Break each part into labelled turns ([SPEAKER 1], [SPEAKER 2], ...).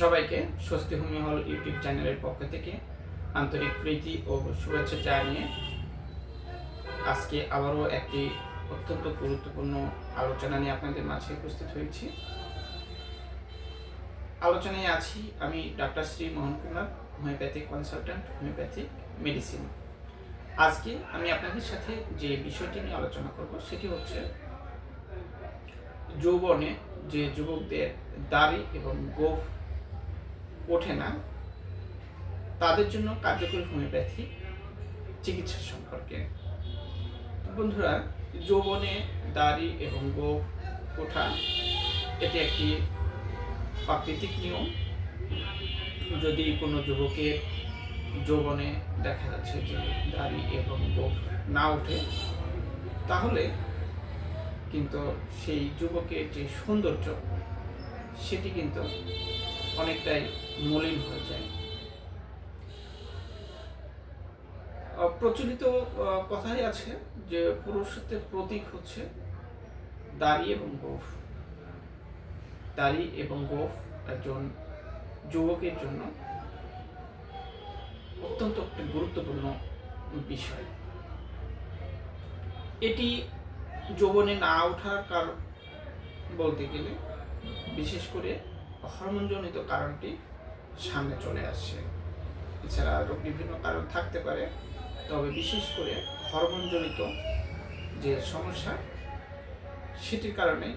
[SPEAKER 1] সবাইকে স্বস্তি হোমিও হল ইউটিউব চ্যানেলের পক্ষ থেকে আন্তরিক প্রীতি ও শুভেচ্ছা জানিয়ে আজকে আবারও একটি অত্যন্ত গুরুত্বপূর্ণ আলোচনা নিয়ে আপনাদের মাঝে উপস্থিত হয়েছি। আলোচনায় আছি আমি doctor Shri Mohan Kumar, homeopathic consultant, homeopathic medicine. আজকে আমি আপনাদের সাথে যে বিষয়টি নিয়ে আলোচনা করব সেটি হচ্ছে যৌবনে যে যুবকদের দাড়ি এবং গোফ ওঠে না। তাদের জন্য কার্যকরী হোমিওপ্যাথি চিকিৎসা সম্পর্কে। বন্ধুরা, যৌবনে দাড়ি এবং গোফ ওঠা, এটি একটি প্রাকৃতিক নিয়ম। যদি কোনো যুবকের যৌবনে দেখা যাচ্ছে যে দাড়ি এবং গোফ না ওঠে, তাহলে কিন্তু সেই যুবকের যে সৌন্দর্য, সেটি কিন্তু অনেকটাই মলিন হয়ে যায়। প্রচলিত কথাই আছে যে পুরুষত্বের প্রতীক হচ্ছে দাড়ি এবং গোফ। দাড়ি এবং গোফ একজন যুবকের জন্য অত্যন্ত একটি গুরুত্বপূর্ণ বিষয়। এটি যৌবনে না ওঠার কারণ বলতে গেলে বিশেষ করে হরমোনজনিত কারণটি সামনে চলে আসছে। এছাড়া আরও বিভিন্ন কারণ থাকতে পারে, তবে বিশেষ করে হরমোনজনিত যে সমস্যা, সেটির কারণে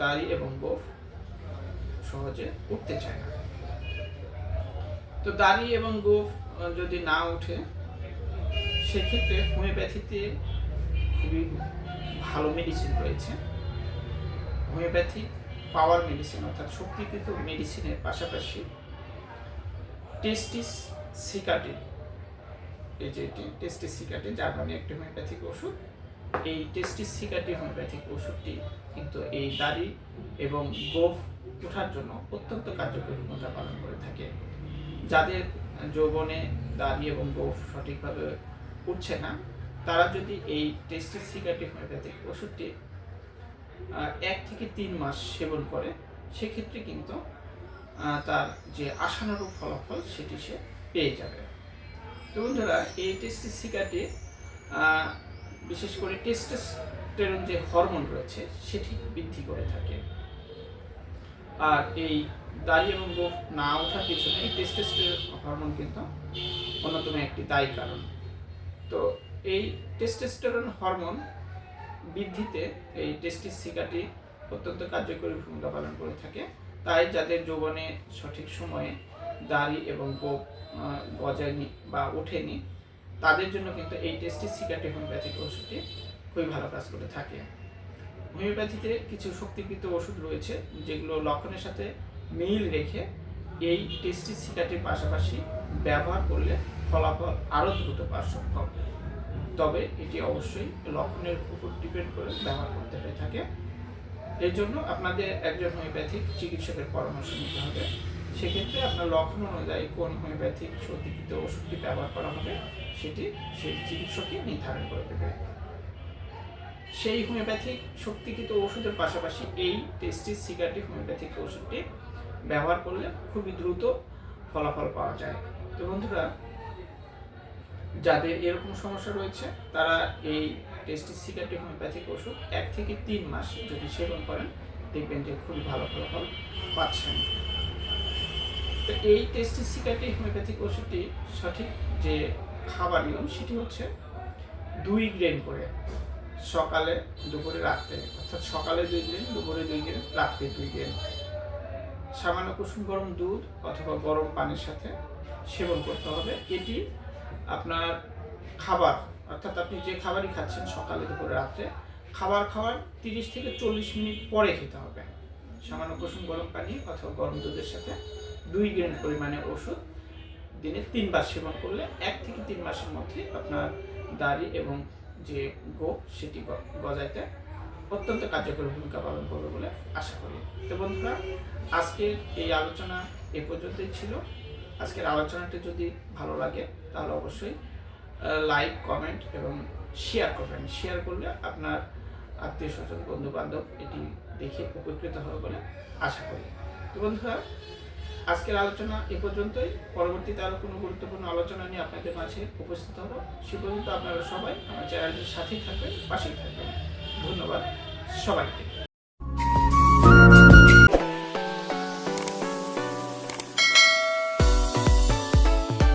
[SPEAKER 1] দাড়ি এবং গোফ সহজে উঠতে চায় না। তো দাড়ি এবং গোফ যদি না ওঠে সেক্ষেত্রে হোমিওপ্যাথিতে খুবই ভালো মেডিসিন রয়েছে। হোমিওপ্যাথি পাওয়ার মেডিসিন, অর্থাৎ শক্তিকৃত মেডিসিনের পাশাপাশি টেস্টিস সিকাটি, এই যে টেস্টিস সিকাটি, জার্মানি একটি হোমিওপ্যাথিক ওষুধ, এই টেস্টিস সিকাটি হোমিওপ্যাথিক ওষুধটি কিন্তু এই দাড়ি এবং গোফ ওঠার জন্য অত্যন্ত কার্যকরী ভূমিকা পালন করে থাকে। যাদের যৌবনে দাড়ি এবং গোফ সঠিকভাবে উঠছে না, তারা যদি এই টেস্টিস সিকাটি হোমিওপ্যাথিক ওষুধটি এক থেকে তিন মাস সেবন করে, সেক্ষেত্রে কিন্তু তার যে আশানুরূপ ফলাফল সেটি সে পেয়ে যাবে। তো বন্ধুরা, এই টেস্টিসিকাটি বিশেষ করে টেস্টোস্টেরন যে হরমোন রয়েছে, সেটি বৃদ্ধি করে থাকে। আর এই দাড়ি এবং গোফ না ওঠার পিছনে এই টেস্টোস্টেরন হরমোন কিন্তু অন্যতম একটি দায়ী কারণ। তো এই টেস্টোস্টেরন হরমোন বৃদ্ধিতে এই টেস্টিস সিকাটি অত্যন্ত কার্যকরী ভূমিকা পালন করে থাকে। তাই যাদের যৌবনে সঠিক সময়ে দাড়ি এবং গোপ গজায়নি বা ওঠেনি, তাদের জন্য কিন্তু এই টেস্টিস সিকাটি হোমিওপ্যাথিক ওষুধটি খুবই ভালো কাজ করে থাকে। হোমিওপ্যাথিতে কিছু শক্তিকৃত ওষুধ রয়েছে, যেগুলো লক্ষণের সাথে মিল রেখে এই টেস্টিস সিকাটির পাশাপাশি ব্যবহার করলে ফলাফল আরও দ্রুত পাওয়া সম্ভব। তবে এটি অবশ্যই লক্ষণের উপর ডিপেন্ড করে ব্যবহার করতে হয়ে থাকে। এর জন্য আপনাদের একজন হোমিওপ্যাথিক চিকিৎসকের পরামর্শ নিতে হবে। সেক্ষেত্রে আপনার লক্ষণ অনুযায়ী কোন হোমিওপ্যাথিক সর্দিকৃত ওষুধটি ব্যবহার করা হবে, সেটি সেই চিকিৎসকই নির্ধারণ করে দেবে। সেই হোমিওপ্যাথিক শক্তিকৃত ওষুধের পাশাপাশি এই টেস্টিস সিগারেটিক হোমিওপ্যাথিক ওষুধটি ব্যবহার করলে খুবই দ্রুত ফলাফল পাওয়া যায়। তো বন্ধুরা যাদের এরকম সমস্যা রয়েছে, তারা এই টেস্টিসিকাটি হোমিওপ্যাথিক ওষুধ এক থেকে তিন মাস যদি সেবন করেন, দেখবেন যে খুবই ভালো ফলাফল পাচ্ছেন। তো এই টেস্টিসিকাটি হোমিওপ্যাথিক ওষুধটি সঠিক যে খাবার নিয়ম, সেটি হচ্ছে দুই গ্রেন করে সকালে দুপুরে রাত্রে, অর্থাৎ সকালে দুই গ্রেন দুপুরে দুই গ্রেন রাত্রে দুই গ্রেন সামান্য কুসুম গরম দুধ অথবা গরম পানির সাথে সেবন করতে হবে। এটি আপনার খাবার, অর্থাৎ আপনি যে খাবারই খাচ্ছেন সকালে, দুপুরে, রাত্রে, খাবার খাওয়ার তিরিশ থেকে চল্লিশ মিনিট পরে খেতে হবে। সামান্য কুসুম গরম পানি অথবা গরম দুধের সাথে দুই গ্রেন পরিমাণে ওষুধ দিনে তিনবার সেবন করলে এক থেকে তিন মাসের মধ্যে আপনার দাড়ি এবং যে গোপ সেটি গজাইতে অত্যন্ত কার্যকরী ভূমিকা পালন করবে বলে আশা করি। তো বন্ধুরা, আজকের এই আলোচনা এ পর্যন্তই ছিল। আজকের আলোচনাটি যদি ভালো লাগে, তাহলে অবশ্যই লাইক কমেন্ট এবং শেয়ার করবেন। শেয়ার করলে আপনার আত্মীয় স্বজন বন্ধু বান্ধব এটি দেখে উপকৃত হবে বলে আশা করি। তো বন্ধুরা, আজকের আলোচনা এ পর্যন্তই। পরবর্তীতে আরও কোনো গুরুত্বপূর্ণ আলোচনা নিয়ে আপনাদের মাঝে উপস্থিত হব। সে পর্যন্ত আপনারা সবাই আমার চ্যানেলটির সাথেই থাকবেন, পাশেই থাকবেন। ধন্যবাদ সবাইকে।